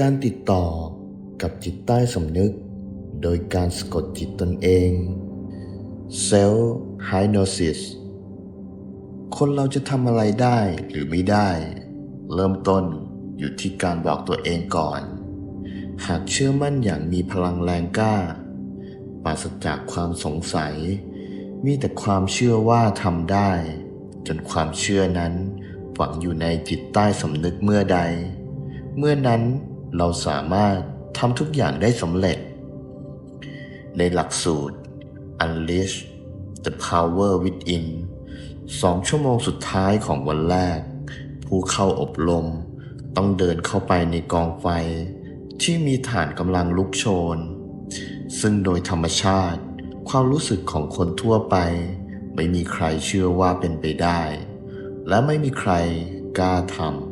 การติดต่อกับจิตใต้สำนึก โดยการสะกดจิตตนเอง Self Hypnosis คนเราจะทำอะไรได้หรือไม่ได้ เริ่มต้นอยู่ที่การบอกตัวเองก่อน หากเชื่อมั่นอย่างมีพลังแรงกล้าปราศจากความสงสัย มีแต่ความเชื่อว่าทำได้ จนความเชื่อนั้นฝังอยู่ในจิตใต้สำนึกเมื่อใด เมื่อนั้น เราสามารถทำทุกอย่างได้สำเร็จ ในหลักสูตร Unleash the Power Within สองชั่วโมงสุดท้ายของวันแรก ผู้เข้าอบรมต้องเดินเข้าไปในกองไฟ ที่มีฐานกำลังลุกโชน ซึ่งโดยธรรมชาติ ความรู้สึกของคนทั่วไป ไม่มีใครเชื่อว่าเป็นไปได้ และไม่มีใครกล้าทำ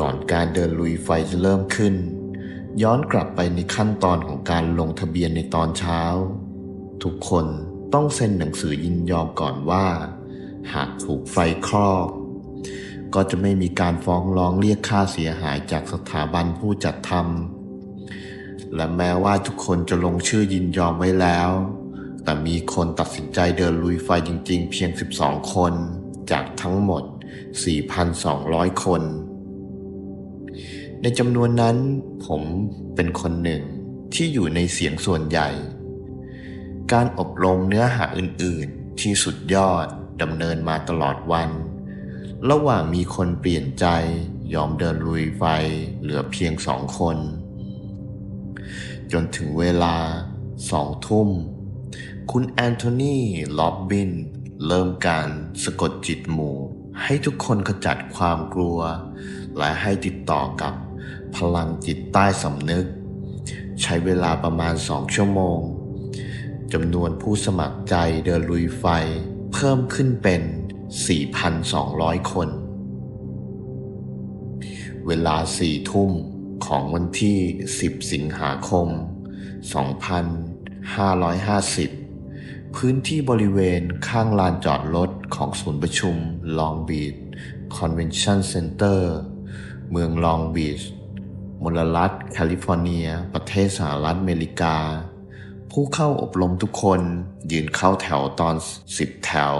ก่อนการเดินลุยไฟจะเริ่มขึ้น ย้อนกลับไปในขั้นตอนของการลงทะเบียนในตอนเช้า ทุกคนต้องเซ็นหนังสือยินยอมก่อนว่า หากถูกไฟคลอก ก็จะไม่มีการฟ้องร้องเรียกค่าเสียหายจากสถาบันผู้จัดทำและแม้ว่าทุกคนจะลงชื่อยินยอมไว้แล้ว แต่มีคนตัดสินใจเดินลุยไฟจริง ๆ เพียง 12 คน จากทั้งหมด 4,200 คน ในจำนวนนั้นผมเป็นคนหนึ่งที่อยู่ในเสียงส่วนใหญ่ การอบรมเนื้อหาอื่นๆ ที่สุดยอดดำเนินมาตลอดวัน ระหว่างมีคนเปลี่ยนใจยอมเดินลุยไฟเหลือเพียงสองคน จนถึงเวลาสองทุ่ม คุณแอนโทนีล็อบบิน เริ่มการสะกดจิตหมู่ ให้ทุกคนขจัดความกลัว และให้ติดต่อกับ พลังจิตใต้สำนึก ใช้เวลาประมาณสองชั่วโมงจำนวนผู้สมัครใจเดินลุยไฟเพิ่มขึ้นเป็น 4,200 คน เวลาสี่ทุ่มของวันที่ 10 สิงหาคม 2550 พื้นที่บริเวณข้างลานจอดรถของศูนย์ประชุม Long Beach Convention Center เมืองลองบีช มลรัฐแคลิฟอร์เนีย ประเทศสหรัฐอเมริกา ผู้เข้าอบรมทุกคนยืนเข้าแถวตอนสิบแถว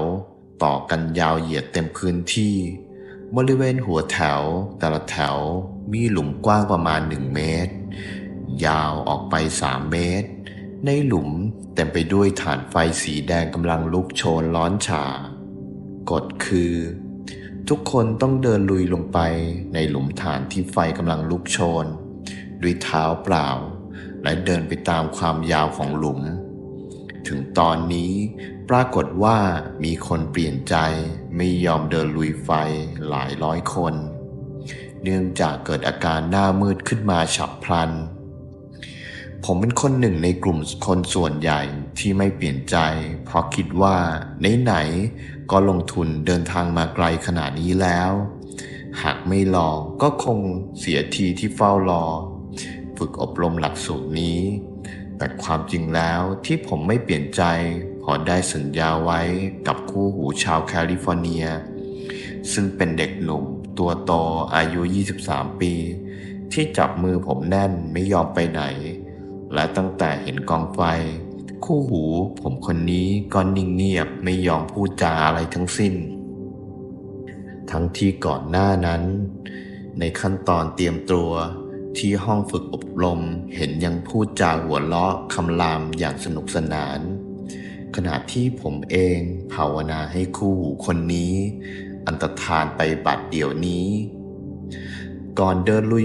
ต่อกันยาวเหยียดเต็มพื้นที่ บริเวณหัวแถว แต่ละแถวมีหลุมกว้างประมาณ1เมตร ยาวออกไป3เมตร ในหลุมเต็มไปด้วยฐานไฟสีแดงกำลังลุกโชนร้อนฉากฎคือ ทุกคนต้องเดินลุยลงไปในหลุมฐานที่ไฟกำลังลุกโชน ด้วยเท้าเปล่า และเดินไปตามความยาวของหลุม ถึงตอนนี้ปรากฏว่ามีคนเปลี่ยนใจไม่ยอมเดินลุยไฟหลายร้อยคน เนื่องจากเกิดอาการหน้ามืดขึ้นมาฉับพลัน ผมเป็นคนหนึ่งในกลุ่มคนส่วนใหญ่ที่ไม่เปลี่ยนใจ เพราะคิดว่าไหนๆ ก็ลงทุนเดินทางมาไกลขนาดนี้แล้ว หากไม่ลองก็คงเสียทีที่เฝ้ารอ ฝึกอบรมหลักสูตรนี้ แต่ความจริงแล้วที่ผมไม่เปลี่ยนใจเพอได้สัญญาไว้กับคู่หูชาวแคลิฟอร์เนีย ซึ่งเป็นเด็กหนุ่มตัวโตอายุ 23 ปี ที่จับมือผมแน่นไม่ยอมไปไหน และตั้งแต่เห็นกองไฟ คู่หูผมคนนี้ก็นิ่งเงียบไม่ยอมพูดจาอะไรทั้งสิ้น ทั้งที่ก่อนหน้านั้น ในขั้นตอนเตรียมตัวที่ห้องฝึกอบรมเห็นยังพูดจาหัวเราะคำรามอย่างสนุกสนาน ขณะที่ผมเองภาวนาให้คู่หูคนนี้ อันตรธานไปบัดเดี๋ยวนี้ ก่อนเดินลุย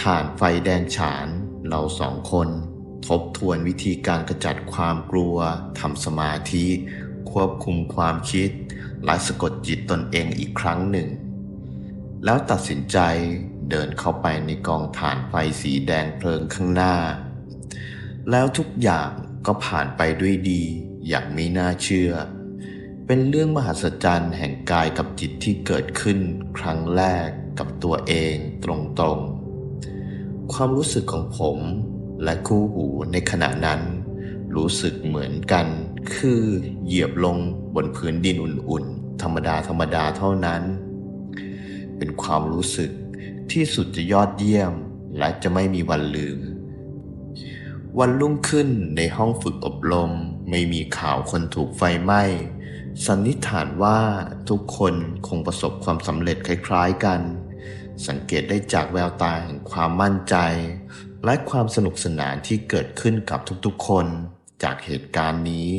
ฐานไฟแดงฉานเราสองคน ทบทวนวิธีการกระจัดความกลัว ทำสมาธิ ควบคุมความคิด และสะกดจิตตนเองอีกครั้งหนึ่ง แล้วตัดสินใจเดินเข้าไปในกองฐานไฟสีแดงเพลิงข้างหน้า แล้วทุกอย่างก็ผ่านไปด้วยดีอย่างไม่น่าเชื่อ เป็นเรื่องมหัศจรรย์แห่งกายกับจิตที่เกิดขึ้นครั้งแรกกับตัวเองตรงๆ ความรู้สึกของผม และคู่หูในขณะนั้น รู้สึกเหมือนกัน คือเหยียบลงบนพื้นดินอุ่นๆ ธรรมดาธรรมดาเท่านั้น เป็นความรู้สึกที่สุดจะยอดเยี่ยมและจะไม่มีวันลืม วันรุ่งขึ้นในห้องฝึกอบรมไม่มีข่าวคนถูกไฟไหม้สันนิษฐานว่าทุกคนคงประสบความสำเร็จคล้ายๆกัน สังเกตได้จากแววตาแห่งความมั่นใจ และความสนุกสนานที่เกิดขึ้นกับทุกๆคนจากเหตุการณ์นี้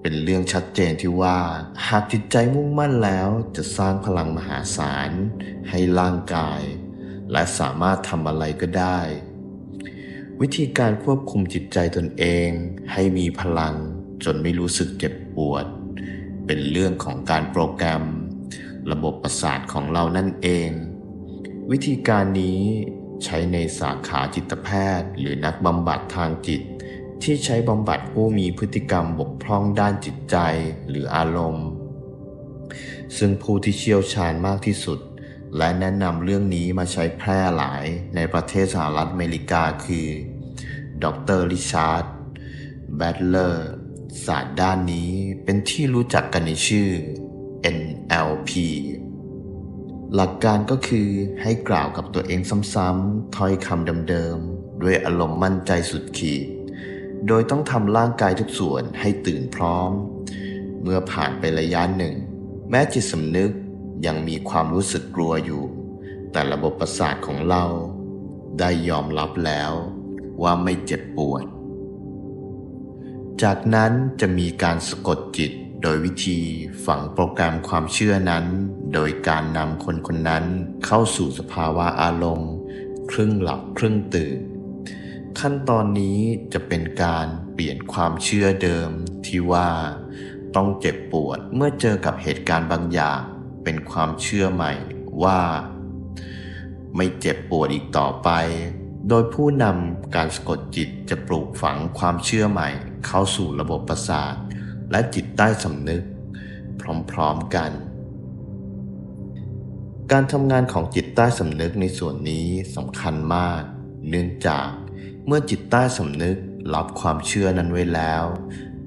เป็นเรื่องชัดเจนที่ว่า หากจิตใจมุ่งมั่นแล้วจะสร้างพลังมหาศาล ให้ร่างกาย และสามารถทำอะไรก็ได้ วิธีการควบคุมจิตใจตนเอง ให้มีพลังจนไม่รู้สึกเจ็บปวด เป็นเรื่องของการโปรแกรม ระบบประสาทของเรานั่นเอง วิธีการนี้ ใช้ในสาขาจิตแพทย์ หรือนักบำบัดทางจิต ที่ใช้บำบัดผู้มีพฤติกรรมบกพร่องด้านจิตใจหรืออารมณ์ ซึ่งผู้ที่เชี่ยวชาญมากที่สุด และแนะนำเรื่องนี้มาใช้แพร่หลายในประเทศสหรัฐอเมริกาคือ ดรริชาร์ดแบตเลอร์ศาสตร์ด้านนี้เป็นที่รู้จักกันในชื่อ NLP หลักการก็คือให้กล่าวกับตัวเองซ้ำๆถ้อยคำเดิมๆ ด้วยอารมณ์มั่นใจสุดขีด โดยต้องทำร่างกายทุกส่วนให้ตื่นพร้อม เมื่อผ่านไประยะหนึ่ง แม้จิตสำนึกยังมีความรู้สึกกลัวอยู่ แต่ระบบประสาทของเรา ได้ยอมรับแล้วว่าไม่เจ็บปวด จากนั้นจะมีการสะกดจิต โดยวิธีฝังโปรแกรมความเชื่อนั้น โดยการนำคนคนนั้นเข้าสู่สภาวะอารมณ์ ครึ่งหลับครึ่งตื่น ขั้นตอนนี้จะเป็นการเปลี่ยนความเชื่อเดิมที่ว่า ต้องเจ็บปวดเมื่อเจอกับเหตุการณ์บางอย่าง เป็นความเชื่อใหม่ว่า ไม่เจ็บปวดอีกต่อไป โดยผู้นำการสะกดจิตจะปลูกฝังความเชื่อใหม่ เข้าสู่ระบบประสาท และจิตใต้สำนึก พร้อมๆกัน การทำงานของจิตใต้สำนึกในส่วนนี้สำคัญมาก เนื่องจากเมื่อจิตใต้สำนึกรับความเชื่อนั้นไว้แล้ว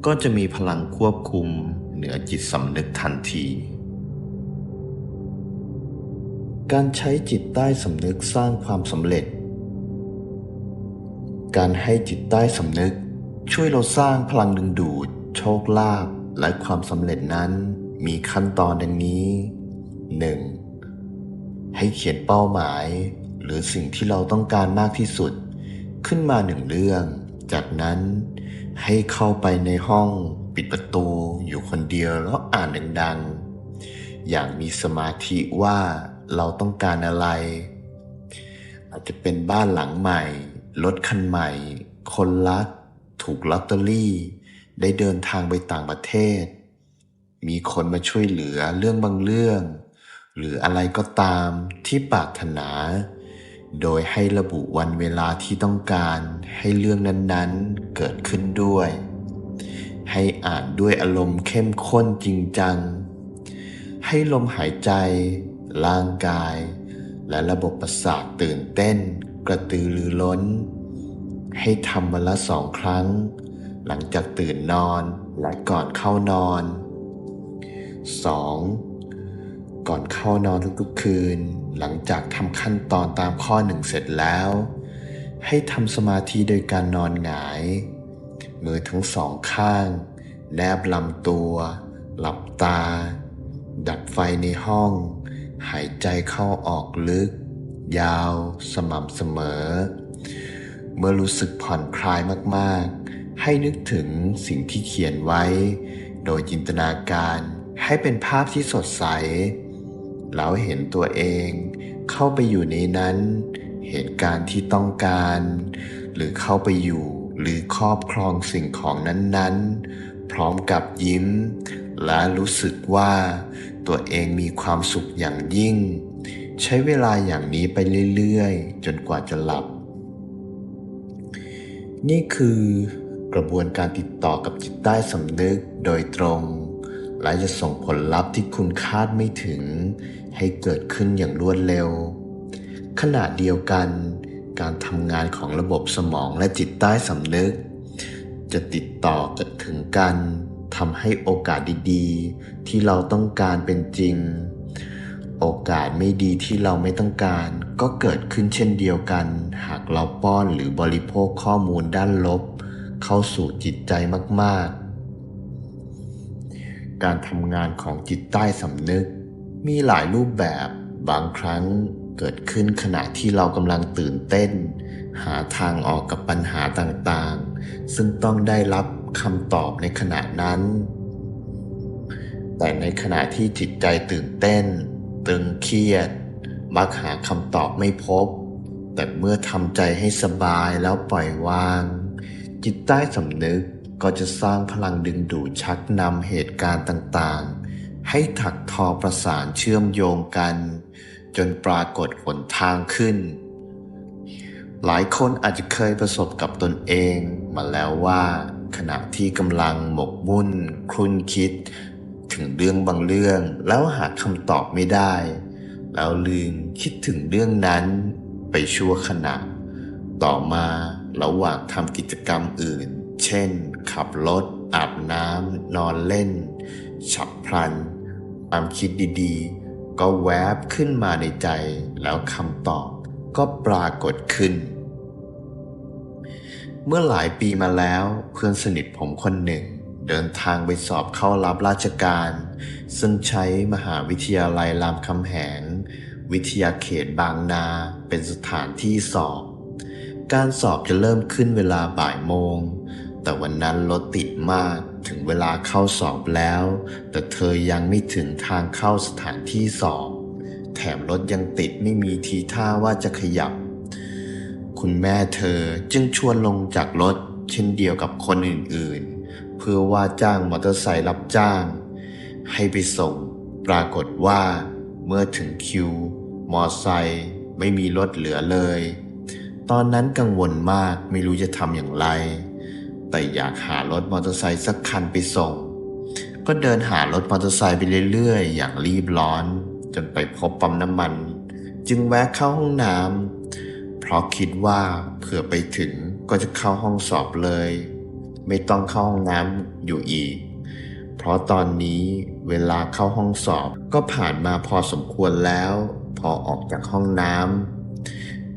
ก็จะมีพลังควบคุมเหนือจิตสำนึกทันที การใช้จิตใต้สำนึกสร้างความสำเร็จ การให้จิตใต้สำนึกช่วยเราสร้างพลังดึงดูด โชคลาภและความสำเร็จนั้นมีขั้นตอนดังนี้ 1. ให้เขียนเป้าหมาย หรือสิ่งที่เราต้องการมากที่สุด ขึ้นมาหนึ่งเรื่อง จากนั้นให้เข้าไปในห้องปิดประตูอยู่คนเดียวแล้วอ่านดังๆ อย่างมีสมาธิว่าเราต้องการอะไร อาจจะเป็นบ้านหลังใหม่ รถคันใหม่ คนรัก ถูกลอตเตอรี่ ได้เดินทางไปต่างประเทศ มีคนมาช่วยเหลือเรื่องบางเรื่อง หรืออะไรก็ตามที่ปรารถนา โดยให้ระบุวันเวลาที่ต้องการให้เรื่องนั้นๆเกิดขึ้นด้วย ให้อ่านด้วยอารมณ์เข้มข้นจริงจัง ให้ลมหายใจ ร่างกาย และระบบประสาทตื่นเต้น กระตือรือร้น ให้ทำวันละสองครั้ง หลังจากตื่นนอนและก่อนเข้านอน 2. ก่อนเข้านอนทุกๆคืน หลังจากทำขั้นตอนตามข้อหนึ่งเสร็จแล้ว ให้ทำสมาธิโดยการนอนหงาย มือทั้งสองข้าง แนบลำตัว หลับตา ดับไฟในห้อง หายใจเข้าออกลึก ยาว สม่ำเสมอ เมื่อรู้สึกผ่อนคลายมากๆ ให้นึกถึงสิ่งที่เขียนไว้ โดยจินตนาการให้เป็นภาพที่สดใส แล้วเห็นตัวเองเข้าไปอยู่ในนั้น เหตุการณ์ที่ต้องการ หรือเข้าไปอยู่หรือครอบครองสิ่งของนั้นๆ พร้อมกับยิ้ม และรู้สึกว่าตัวเองมีความสุขอย่างยิ่ง ใช้เวลาอย่างนี้ไปเรื่อยๆ จนกว่าจะหลับ นี่คือ กระบวนการติดต่อกับจิตใต้สำนึกโดยตรง และจะส่งผลลัพธ์ที่คุณคาดไม่ถึง ให้เกิดขึ้นอย่างรวดเร็ว ขณะเดียวกัน การทำงานของระบบสมองและจิตใต้สำนึก จะติดต่อกันถึงกันทำให้โอกาสดีๆ ที่เราต้องการเป็นจริง โอโอกาสไม่ดีที่เราไม่ต้องการ ก็เกิดขึ้นเช่นเดียวกัน หากเราป้อนหรือบริโภคข้อมูลด้านลบ เข้าสู่จิตใจมาก ๆ การทำงานของจิตใต้สำนึก มีหลายรูปแบบบางครั้งเกิดขึ้นขณะที่เรากำลังตื่นเต้น หาทางออกกับปัญหาต่างๆ ซึ่งต้องได้รับคำตอบในขณะนั้น แต่ในขณะที่จิตใจตื่นเต้น ตึงเครียด มักหาคำตอบไม่พบ แต่เมื่อทำใจให้สบายแล้วปล่อยวาง จิตใต้สำนึกก็จะสร้างพลังดึงดูดชักนำเหตุการณ์ต่างๆ ให้ถักทอประสานเชื่อมโยงกัน จนปรากฏหนทางขึ้น หลายคนอาจจะเคยประสบกับตนเองมาแล้วว่า ขณะที่กำลังหมกมุ่น ครุ่นคิด ถึงเรื่องบางเรื่องแล้วหาคำตอบไม่ได้ แล้วลืมคิดถึงเรื่องนั้นไปชั่วขณะ ต่อมา ระหว่างทำกิจกรรมอื่น เช่น ขับรถ อาบน้ำ นอนเล่น ฉับพลัน ความคิดดีๆ ก็แวบขึ้นมาในใจ แล้วคำตอบก็ปรากฏขึ้น เมื่อหลายปีมาแล้วเพื่อนสนิทผมคนหนึ่ง เดินทางไปสอบเข้ารับราชการ ซึ่งใช้มหาวิทยาลัยรามคำแหง วิทยาเขตบางนาเป็นสถานที่สอบ การสอบจะเริ่มขึ้นเวลาบ่ายโมง แต่วันนั้นรถติดมากถึงเวลาเข้าสอบแล้ว แต่เธอยังไม่ถึงทางเข้าสถานที่สอบ แถมรถยังติดไม่มีทีท่าว่าจะขยับ คุณแม่เธอจึงชวนลงจากรถเช่นเดียวกับคนอื่นๆ เพื่อว่าจ้างมอเตอร์ไซค์รับจ้าง ให้ไปส่ง ปรากฏว่า เมื่อถึงคิว มอไซค์ไม่มีรถเหลือเลย ตอนนั้นกังวลมากไม่รู้จะทำอย่างไร แต่อยากหารถมอเตอร์ไซค์สักคันไปส่ง ก็เดินหารถมอเตอร์ไซค์ไปเรื่อยๆ อย่างรีบร้อน จนไปพบปั๊มน้ำมัน จึงแวะเข้าห้องน้ำเพราะคิดว่าเผื่อไปถึงก็จะเข้าห้องสอบเลย ไม่ต้องเข้าห้องน้ำอยู่อีก เพราะตอนนี้เวลาเข้าห้องสอบก็ผ่านมาพอสมควรแล้ว พอออกจากห้องน้ำ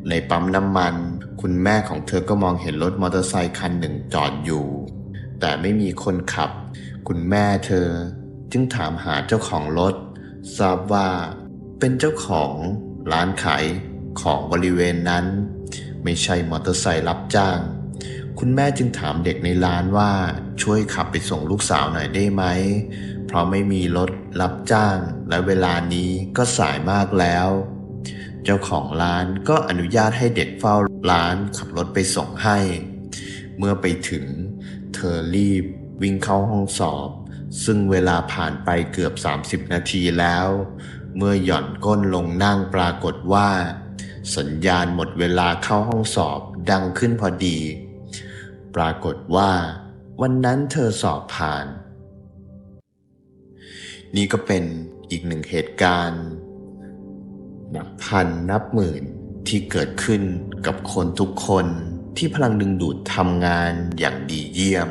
ในปั๊มน้ำมัน คุณแม่ของเธอก็มองเห็นรถมอเตอร์ไซค์คันหนึ่งจอดอยู่ แต่ไม่มีคนขับ คุณแม่เธอจึงถามหาเจ้าของรถ ทราบว่าเป็นเจ้าของร้านขายของบริเวณนั้น ไม่ใช่มอเตอร์ไซค์รับจ้าง คุณแม่จึงถามเด็กในร้านว่าช่วยขับไปส่งลูกสาวหน่อยได้ไหม เพราะไม่มีรถรับจ้าง และเวลานี้ก็สายมากแล้ว เจ้าของร้านก็อนุญาตให้เด็กเฝ้าร้านขับรถไปส่งให้ เมื่อไปถึง เธอรีบวิ่งเข้าห้องสอบ ซึ่งเวลาผ่านไปเกือบ 30 นาทีแล้ว เมื่อหย่อนก้นลงนั่งปรากฏว่า สัญญาณหมดเวลาเข้าห้องสอบดังขึ้นพอดี ปรากฏว่า วันนั้นเธอสอบผ่าน นี่ก็เป็นอีกหนึ่งเหตุการณ์ นับพันนับหมื่นที่เกิดขึ้นกับคนทุกคนที่พลังดึงดูดทำงานอย่างดีเยี่ยม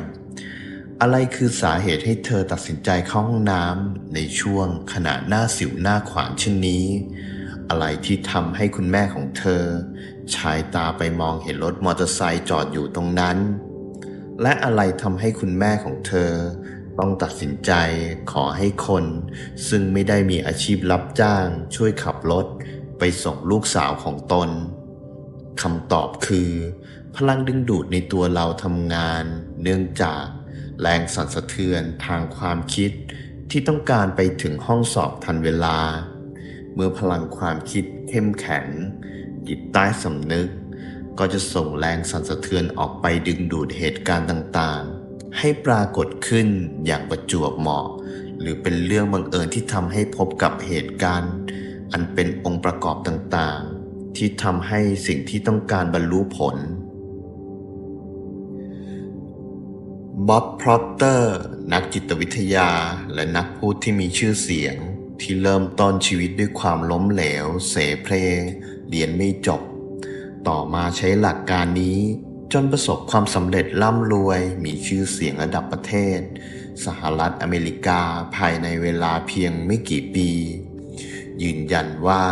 อะไรคือสาเหตุให้เธอตัดสินใจเข้าห้องน้ำในช่วงขณะหน้าสิวหน้าขวานเช่นนี้ อะไรที่ทำให้คุณแม่ของเธอชายตาไปมองเห็นรถมอเตอร์ไซค์จอดอยู่ตรงนั้น และอะไรทำให้คุณแม่ของเธอ ต้องตัดสินใจขอให้คน ซึ่งไม่ได้มีอาชีพรับจ้าง ช่วยขับรถ ไปส่งลูกสาวของตนคำตอบคือ พลังดึงดูดในตัวเราทำงาน เนื่องจากแรงสั่นสะเทือนทางความคิดที่ต้องการไปถึงห้องสอบทันเวลา เมื่อพลังความคิดเข้มแข็ง จิตใต้สำนึก ก็จะส่งแรงสั่นสะเทือนออกไปดึงดูดเหตุการณ์ต่างๆ ให้ปรากฏขึ้นอย่างประจวบเหมาะ หรือเป็นเรื่องบังเอิญที่ทำให้พบกับเหตุการณ์ อันเป็นองค์ประกอบต่างๆ ที่ทำให้สิ่งที่ต้องการบรรลุผลบ๊อบพรอตเตอร์นักจิตวิทยาและนักพูดที่มีชื่อเสียง ที่เริ่มต้นชีวิตด้วยความล้มเหลว เสเพลเรียนไม่จบ ต่อมาใช้หลักการนี้ จนประสบความสำเร็จร่ำรวยมีชื่อเสียงระดับประเทศ สหรัฐอเมริกาภายในเวลาเพียงไม่กี่ปียยืนยันว่า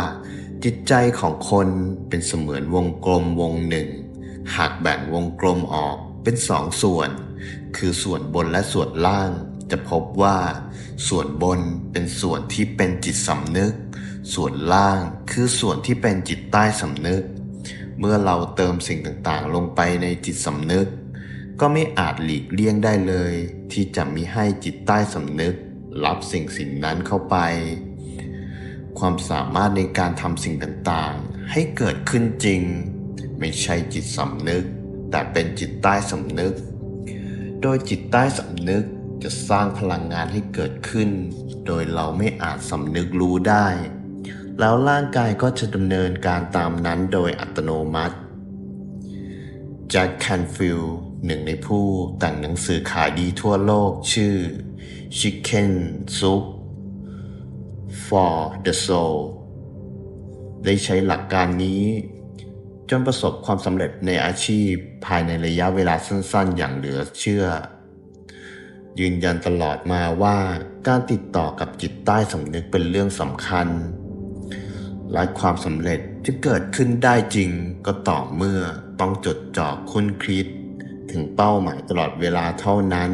จิตใจของคนเป็นเสมือนวงกลมวงหนึ่ง หากแบ่งวงกลมออกเป็นสองส่วน คือส่วนบนและส่วนล่าง จะพบว่า ส่วนบนเป็นส่วนที่เป็นจิตสำนึก ส่วนล่างคือส่วนที่เป็นจิตใต้สำนึก เมื่อเราเติมสิ่งต่างๆ ลงไปในจิตสำนึก ก็ไม่อาจหลีกเลี่ยงได้เลย ที่จะมิให้จิตใต้สำนึก รับสิ่งสิ่งนั้นเข้าไป ความสามารถในการทำสิ่งต่างๆ ให้เกิดขึ้นจริง ไม่ใช่จิตสำนึก แต่เป็นจิตใต้สำนึก โดยจิตใต้สำนึกจะสร้างพลังงานให้เกิดขึ้น โดยเราไม่อาจสำนึกรู้ได้ แล้วร่างกายก็จะดำเนินการตามนั้นโดยอัตโนมัติแจ็คแคนฟิลด์หนึ่งในผู้แต่งหนังสือขายดีทั่วโลกชื่อ Chicken Soup for the Soul ได้ใช้หลักการนี้ จนประสบความสำเร็จในอาชีพภายในระยะเวลาสั้นๆ อย่างเหลือเชื่อ ยืนยันตลอดมาว่าการติดต่อกับจิตใต้สำนึกเป็นเรื่องสำคัญ และความสำเร็จจะเกิดขึ้นได้จริงก็ต่อเมื่อต้องจดจ่อคุ้นคิด ถึงเป้าหมายตลอดเวลาเท่านั้น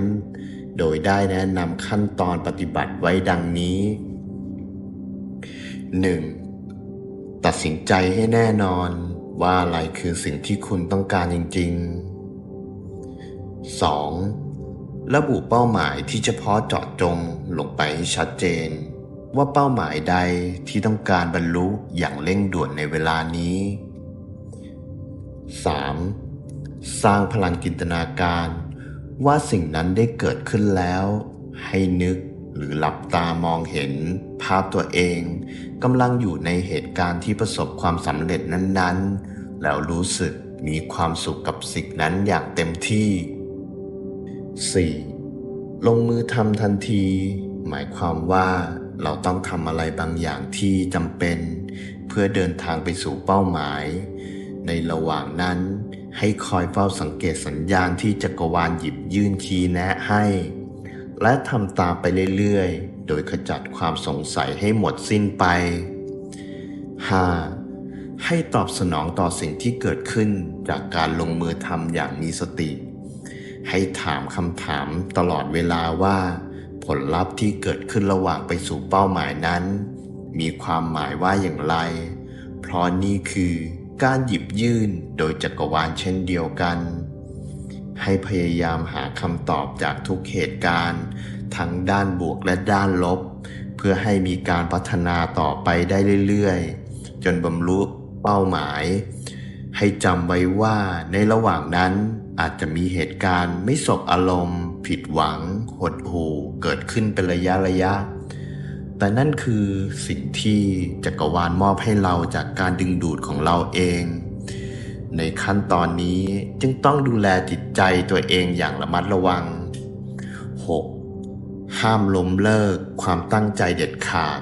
โดยได้แนะนำขั้นตอนปฏิบัติไว้ดังนี้ 1. ตัดสินใจให้แน่นอนว่าอะไรคือสิ่งที่คุณต้องการจริง ๆ 2. ระบุเป้าหมายที่เฉพาะเจาะจงลงไปให้ชัดเจน ว่าเป้าหมายใดที่ต้องการบรรลุอย่างเร่งด่วนในเวลานี้ 3. สร้างพลังจินตนาการ ว่าสิ่งนั้นได้เกิดขึ้นแล้ว ให้นึกหรือหลับตามองเห็น ภาพตัวเองกำลังอยู่ในเหตุการณ์ที่ประสบความสำเร็จนั้น ๆ แล้วรู้สึกมีความสุขกับสิ่งนั้นอย่างเต็มที่ 4. ลงมือทำทันที หมายความว่า เราต้องทำอะไรบางอย่างที่จำเป็น เพื่อเดินทางไปสู่เป้าหมาย ในระหว่างนั้น ให้คอยเฝ้าสังเกตสัญญาณที่จักรวาลหยิบยื่นชี้แนะให้ และทำตามไปเรื่อยๆ โดยขจัดความสงสัยให้หมดสิ้นไป 5. ให้ตอบสนองต่อสิ่งที่เกิดขึ้นจากการลงมือทำอย่างมีสติ ให้ถามคำถามตลอดเวลาว่า ผลลัพธ์ที่เกิดขึ้นระหว่างไปสู่เป้าหมายนั้น มีความหมายว่าอย่างไร เพราะนี่คือการหยิบยื่นโดยจักรวาลเช่นเดียวกัน ให้พยายามหาคำตอบจากทุกเหตุการณ์ ทั้งด้านบวกและด้านลบ เพื่อให้มีการพัฒนาต่อไปได้เรื่อยๆ จนบรรลุเป้าหมาย ให้จำไว้ว่าในระหว่างนั้นอาจจะมีเหตุการณ์ไม่สบอารมณ์ ผิดหวัง หดหู่เกิดขึ้นเป็นระยะระยะ แต่นั่นคือสิ่งที่จักรวาลมอบให้เราจากการดึงดูดของเราเอง ในขั้นตอนนี้จึงต้องดูแลจิตใจตัวเองอย่างระมัดระวัง 6. ห้ามล้มเลิกความตั้งใจเด็ดขาด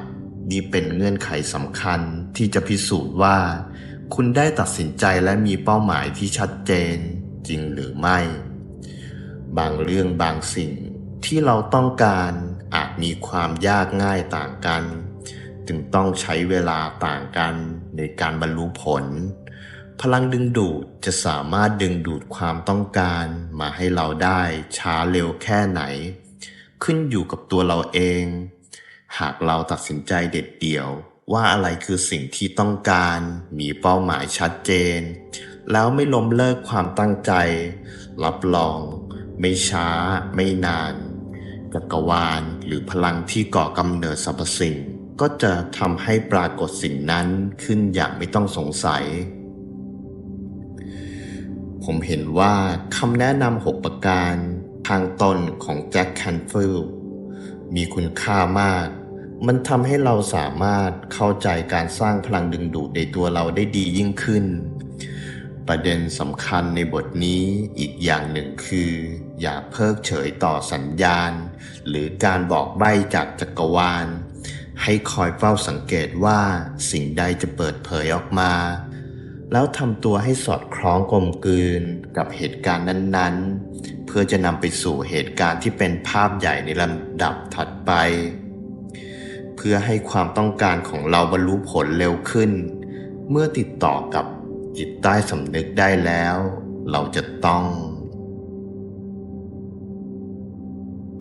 นี่เป็นเงื่อนไขสำคัญที่จะพิสูจน์ว่า คุณได้ตัดสินใจและมีเป้าหมายที่ชัดเจน จริงหรือไม่ บางเรื่องบางสิ่ง ที่เราต้องการอาจมีความยากง่ายต่างกัน จึงต้องใช้เวลาต่างกันในการบรรลุผล พลังดึงดูดจะสามารถดึงดูดความต้องการมาให้เราได้ช้าเร็วแค่ไหน ขึ้นอยู่กับตัวเราเอง หากเราตัดสินใจเด็ดเดี่ยวว่าอะไรคือสิ่งที่ต้องการมีเป้าหมายชัดเจน แล้วไม่ล้มเลิกความตั้งใจ รับรอง ไม่ช้าไม่นาน จักรวาล หรือพลังที่ก่อกำเนิดสรรพสิ่ง ก็จะทำให้ปรากฏสิ่งนั้นขึ้นอย่างไม่ต้องสงสัย ผมเห็นว่าคำแนะนำหกประการทางตนของแจ็คแคนฟิลมีคุณค่ามาก มันทำให้เราสามารถเข้าใจการสร้างพลังดึงดูดในตัวเราได้ดียิ่งขึ้น ประเด็นสำคัญในบทนี้อีกอย่างหนึ่งคือ อย่าเพิกเฉยต่อสัญญาณ หรือการบอกใบ้จากจักรวาล ให้คอยเฝ้าสังเกตว่าสิ่งใดจะเปิดเผยออกมา แล้วทำตัวให้สอดคล้องกลมกลืนกับเหตุการณ์นั้นๆ เพื่อจะนำไปสู่เหตุการณ์ที่เป็นภาพใหญ่ในลำดับถัดไป เพื่อให้ความต้องการของเราบรรลุผลเร็วขึ้น เมื่อติดต่อกับ จิตใต้สำนึกได้แล้ว เราจะต้อง